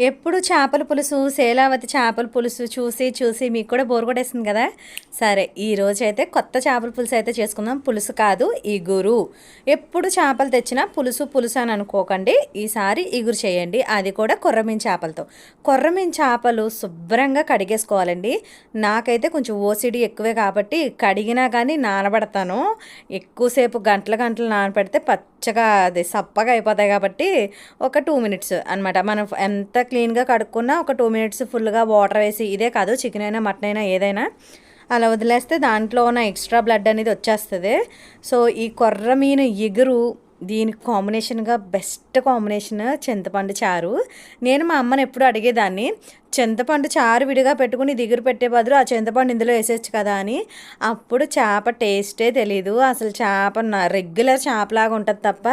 ఎప్పుడు చేపల పులుసు శేలావతి చేపల పులుసు చూసి చూసి మీకు కూడా బోర్ కొట్టేస్తుంది కదా? సరే ఈ రోజు అయితే కొత్త చేపల పులుసు అయితే చేసుకుందాం. పులుసు కాదు ఇగురు ఎప్పుడు చేపలు తెచ్చినా పులుసు పులుసు అని అనుకోకండి. ఈసారి ఇగురు చేయండి. అది కూడా కొర్రమీన్ చేపలతో. కొర్రమీన్ చేపలు శుభ్రంగా కడిగేసుకోవాలండి. నాకైతే కొంచెం ఓసిడి ఎక్కువే కాబట్టి కడిగినా కానీ నానబడతాను. ఎక్కువసేపు గంటల గంటలు నానబెడితే పచ్చగా అది సప్పగా అయిపోతాయి కాబట్టి ఒక టూ మినిట్స్ అనమాట మనం ఎంత క్లీన్గా కడుక్కున్నా ఒక టూ మినిట్స్ ఫుల్గా వాటర్ వేసి ఇదే కాదు చికెన్ అయినా మటన్ అయినా ఏదైనా అలా వదిలేస్తే దాంట్లో ఉన్న ఎక్స్ట్రా బ్లడ్ అనేది వచ్చేస్తుంది. సో ఈ కొర్ర మీను ఎగురు దీనికి కాంబినేషన్గా బెస్ట్ కాంబినేషన్ చింతపండు చారు. నేను మా అమ్మని ఎప్పుడు అడిగేదాన్ని చింతపండు చారు విడిగా పెట్టుకుని దిగురు పెట్టే బదులు ఆ చింతపండు ఇందులో వేసేచ్చు కదా అని. అప్పుడు చేప టేస్టే తెలీదు. అసలు చేప రెగ్యులర్ చేపలాగా ఉంటుంది తప్ప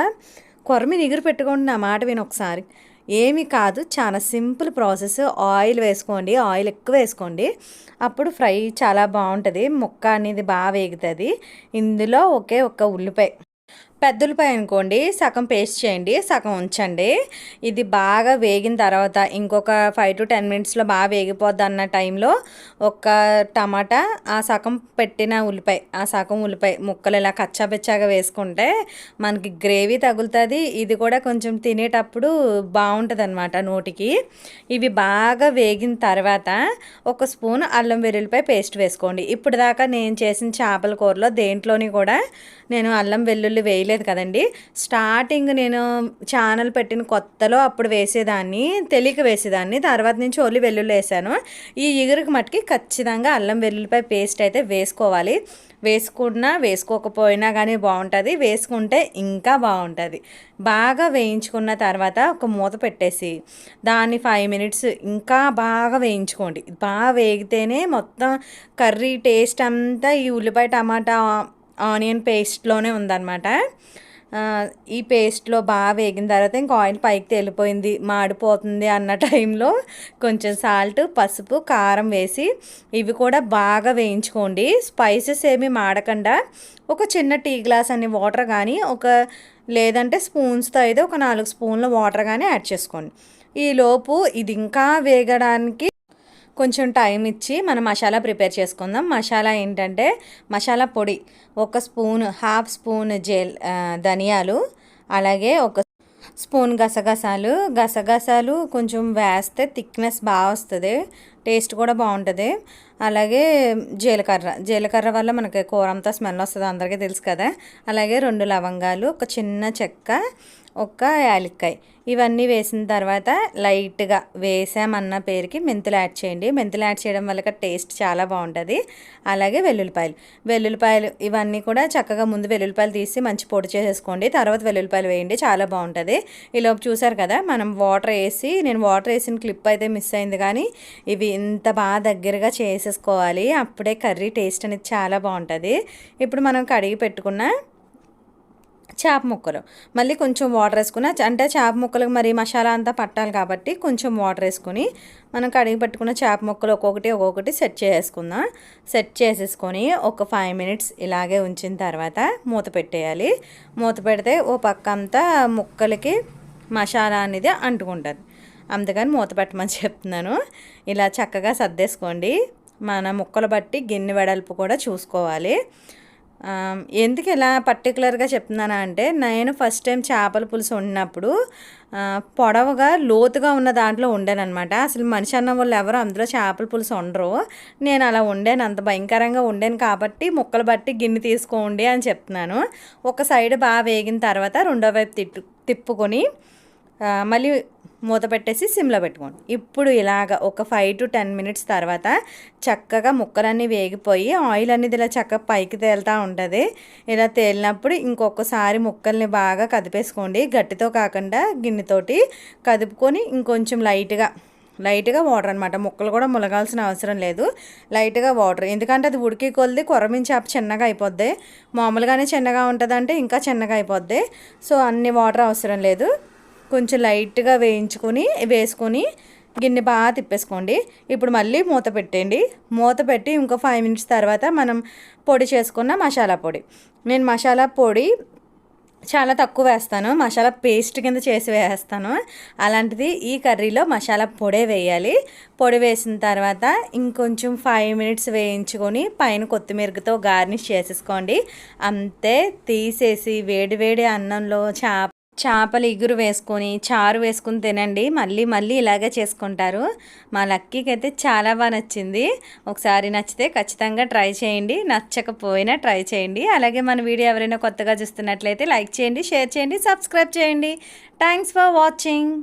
కొరమి నిగురు పెట్టుకోండి నా మాట విని ఒకసారి. ఏమీ కాదు చాలా సింపుల్ ప్రాసెస్. ఆయిల్ వేసుకోండి ఆయిల్ ఎక్కువ వేసుకోండి. అప్పుడు ఫ్రై చాలా బాగుంటుంది. ముక్క అనేది బాగా వేగుతుంది. ఇందులో ఒకే ఒక్క ఉల్లిపాయ. పెద్ద ఉల్లిపాయ అనుకోండి సగం పేస్ట్ చేయండి సగం ఉంచండి. ఇది బాగా వేగిన తర్వాత ఇంకొక ఫైవ్ టు టెన్ మినిట్స్లో బాగా వేగిపోద్ది అన్న టైంలో ఒక టమాటా ఆ సగం పెట్టిన ఉల్లిపాయ ఆ సగం ఉల్లిపాయ ముక్కలు ఇలా కచ్చాబెచ్చాగా వేసుకుంటే మనకి గ్రేవీ తగులుతుంది. ఇది కూడా కొంచెం తినేటప్పుడు బాగుంటుంది అనమాట నోటికి. ఇవి బాగా వేగిన తర్వాత ఒక స్పూన్ అల్లం వెల్లుల్లిపాయ పేస్ట్ వేసుకోండి. ఇప్పుడు దాకా నేను చేసిన చేపల కూరలో దేంట్లోని కూడా నేను అల్లం వెల్లుల్లి వేయలేదు. కదండి. స్టార్టింగ్ నేను ఛానల్ పెట్టిన కొత్తలో అప్పుడు వేసేదాన్ని తెలియక వేసేదాన్ని. తర్వాత నుంచి ఓన్లీ వెల్లుల్లి వేసాను. ఈ ఎగురుకి మట్టుకి ఖచ్చితంగా అల్లం వెల్లుల్లిపాయ పేస్ట్ అయితే వేసుకోవాలి. వేసుకున్నా వేసుకోకపోయినా కానీ బాగుంటుంది. వేసుకుంటే ఇంకా బాగుంటుంది. బాగా వేయించుకున్న తర్వాత ఒక మూత పెట్టేసి దాన్ని ఫైవ్ మినిట్స్ ఇంకా బాగా వేయించుకోండి. బాగా వేగితేనే మొత్తం కర్రీ టేస్ట్ అంతా ఈ ఉల్లిపాయ టమాటా ఆనియన్ పేస్ట్లోనే ఉందన్నమాట. ఈ పేస్ట్లో బాగా వేగిన తర్వాత ఇంకా ఆయిల్ పైకి తేలిపోయింది మాడిపోతుంది అన్న టైంలో కొంచెం సాల్ట్ పసుపు కారం వేసి ఇవి కూడా బాగా వేయించుకోండి. స్పైసెస్ ఏమి మాడకుండా. ఒక చిన్న టీ గ్లాస్ అనే వాటర్ కానీ ఒక లేదంటే స్పూన్స్తో అయితే ఒక నాలుగు స్పూన్ల వాటర్ కానీ యాడ్ చేసుకోండి. ఈలోపు ఇది ఇంకా వేగడానికి కొంచెం టైం ఇచ్చి మనం మసాలా ప్రిపేర్ చేసుకుందాం. మసాలా ఏంటంటే మసాలా పొడి ఒక స్పూన్ హాఫ్ స్పూన్ జెల్ ధనియాలు అలాగే ఒక స్పూన్ గసగసాలు. గసగసాలు కొంచెం వేస్తే థిక్నెస్ బాగా వస్తుంది. టేస్ట్ కూడా బాగుంటుంది. అలాగే జీలకర్ర. జీలకర్ర వల్ల మనకి కూర అంతా స్మెల్ వస్తుంది అందరికీ తెలుసు కదా. అలాగే రెండు లవంగాలు ఒక చిన్న చెక్క ఒక యాలక్కాయ. ఇవన్నీ వేసిన తర్వాత లైట్గా వేసామన్న పేరుకి మెంతులు యాడ్ చేయండి. మెంతులు యాడ్ చేయడం వల్ల టేస్ట్ చాలా బాగుంటుంది. అలాగే వెల్లుల్లిపాయలు. వెల్లుల్లిపాయలు ఇవన్నీ కూడా చక్కగా ముందు వెల్లుల్లిపాయలు తీసి మంచి పొడి చేసేసుకోండి. తర్వాత వెల్లుల్లిపాయలు వేయండి చాలా బాగుంటుంది. ఈలోపు చూసారు కదా మనం వాటర్ వేసి నేను వాటర్ వేసిన క్లిప్ అయితే మిస్ అయింది కానీ ఇవి ఇంత బాగా దగ్గరగా చేసి వేసేసుకోవాలి. అప్పుడే కర్రీ టేస్ట్ అనేది చాలా బాగుంటుంది. ఇప్పుడు మనం కడిగి పెట్టుకున్న చేప ముక్కలు. మళ్ళీ కొంచెం వాటర్ వేసుకున్న అంటే చేప ముక్కలకు మరి మసాలా అంతా పట్టాలి కాబట్టి కొంచెం వాటర్ వేసుకొని మనం కడిగి పెట్టుకున్న చేప ముక్కలు ఒక్కొక్కటి ఒక్కొక్కటి సెట్ చేసుకుందాం సెట్ చేసేసుకొని ఒక ఫైవ్ మినిట్స్ ఇలాగే ఉంచిన తర్వాత మూత పెట్టేయాలి. మూత పెడితే ఓ పక్క అంతా ముక్కలకి మసాలా అనేది అంటుకుంటుంది. అందుకని మూత పెట్టమని చెప్తున్నాను. ఇలా చక్కగా సర్దేసుకోండి. మన ముక్కలు బట్టి గిన్నె వెడల్పు కూడా చూసుకోవాలి. ఎందుకు ఇలా పర్టికులర్గా చెప్తున్నానా అంటే నేను ఫస్ట్ టైం చేపల పులుసు వండినప్పుడు పొడవుగా లోతుగా ఉన్న దాంట్లో వండానమాట అసలు మనిషి అన్న వాళ్ళు ఎవరు అందులో చేపల పులుసు వండరు. నేను అలా వండాను అంత భయంకరంగా వండాను కాబట్టి ముక్కలు బట్టి గిన్నె తీసుకోండి అని చెప్తున్నాను. ఒక సైడ్ బాగా వేగిన తర్వాత రెండో వైపు తిట్టు తిప్పుకొని మళ్ళీ మూత పెట్టేసి సిమ్లో పెట్టుకోండి. ఇప్పుడు ఇలాగ ఒక ఫైవ్ టు టెన్ మినిట్స్ తర్వాత చక్కగా ముక్కలన్నీ వేగిపోయి ఆయిల్ అనేది ఇలా చక్కగా పైకి తేలుతూ ఉంటుంది. ఇలా తేలినప్పుడు ఇంకొకసారి ముక్కల్ని బాగా కదిపేసుకోండి. గట్టితో కాకుండా గిన్నెతోటి కదుపుకొని ఇంకొంచెం లైట్గా లైట్గా వాటర్ అనమాట ముక్కలు కూడా ములగాల్సిన అవసరం లేదు. లైట్గా వాటర్. ఎందుకంటే అది ఉడికి కొలిది కొరమించి చేప చిన్నగా అయిపోద్ది. మామూలుగానే చిన్నగా ఉంటుందంటే ఇంకా చిన్నగా అయిపోద్ది. సో అన్ని వాటర్ అవసరం లేదు. కొంచెం లైట్గా వేయించుకొని వేసుకొని గిన్నె బాగా తిప్పేసుకోండి. ఇప్పుడు మళ్ళీ మూత పెట్టండి మూత పెట్టి ఇంకో ఫైవ్ మినిట్స్ తర్వాత మనం పొడి చేసుకున్న మసాలా పొడి. నేను మసాలా పొడి చాలా తక్కువ వేస్తాను. మసాలా పేస్ట్ కింద చేసి వేస్తాను. అలాంటిది ఈ కర్రీలో మసాలా పొడే వేయాలి. పొడి వేసిన తర్వాత ఇంకొంచెం ఫైవ్ మినిట్స్ వేయించుకొని పైన కొత్తిమీరతో గార్నిష్ చేసేసుకోండి. అంతే తీసేసి వేడివేడి అన్నంలో చేప చేపలు ఇగురు వేసుకొని చారు వేసుకుని తినండి. మళ్ళీ మళ్ళీ ఇలాగే చేసుకుంటారు. మా లక్కీకి అయితే చాలా బాగా నచ్చింది. ఒకసారి నచ్చితే ఖచ్చితంగా ట్రై చేయండి. నచ్చకపోయినా ట్రై చేయండి. అలాగే మన వీడియో ఎవరైనా కొత్తగా చూస్తున్నట్లయితే లైక్ చేయండి షేర్ చేయండి సబ్స్క్రైబ్ చేయండి. Thanks for watching.